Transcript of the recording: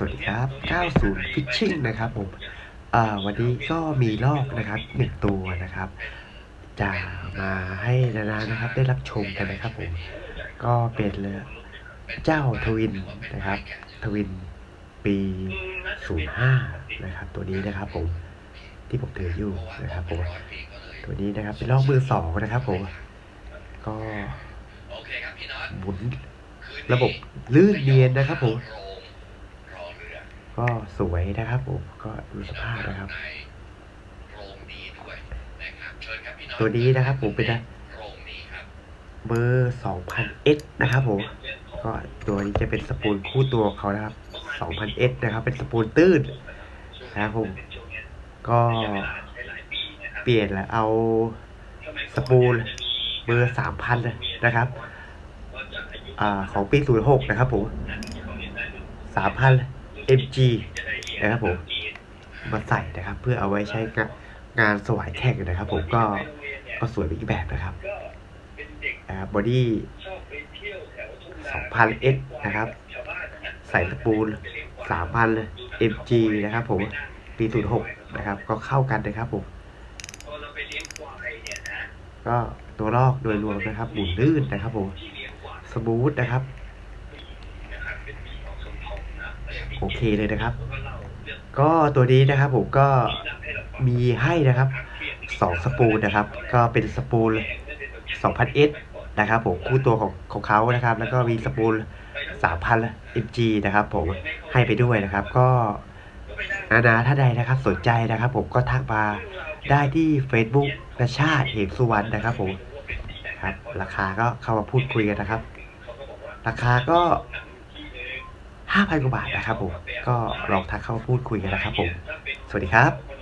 สวัสดีครับ 90 Fishing นะครับผมวันนี้ก็มีลอกนะครับหนึ่งตัวนะครับ จะมาให้นานานะครับ ได้รับชมกันนะครับผม ก็เป็นเจ้าทวินนะครับ ทวินปี 05 นะครับ ตัวนี้นะครับผม ที่ผมถืออยู่นะครับผม ตัวนี้นะครับเป็นลอกมือสองนะครับผม ก็หมุนระบบลื่นเนียนนะครับผม ก็สวยนะครับผมก็ดูสภาพนะครับตัวนี้นะครับผมเป็นเบอร์ 2000S นะครับผมก็ตัวนี้จะเป็นสปูลคู่ตัวของเขานะครับ 2000S นะครับ เป็นสปูลตื้นนะครับผมก็เปลี่ยนแล้วเอาสปูลเบอร์3,000นะครับอ่าของปี06นะครับผม3,000 mg นะครับผมมาใส่นะครับ เพื่อเอาไว้ใช้งานงานสวายแข่งนะครับ ผมก็ก็สวยไปอีกแบบนะครับบอดี้ 2,000 s นะครับ ใส่ตะปูน 3,000 mg นะครับผมปี06นะครับ ก็เข้ากันนะครับผมก็ตัวลอกโดยรวมนะครับหมุนลื่นนะครับผม สมูทนะครับ โอเคเลยนะครับ ก็ตัวนี้นะครับผมก็มีให้นะครับสองสปูลนะครับ ก็เป็นสปูล 2000S นะครับผมคู่ตัวของของเขานะครับ แล้วก็มีสปูล 3,000 mg นะครับ ผมให้ไปด้วยนะครับ ก็นานาถ้าใดนะครับสนใจนะครับ ผมก็ทักมาได้ที่ Facebook นชาติเหมสุวรรณนะครับ ผมครับ ราคาก็เข้ามาพูดคุยกันนะครับ ราคาก็ 5,000กว่าบาทนะครับผมก็ลองทักเข้ามาพูดคุยกันนะครับผม สวัสดีครับ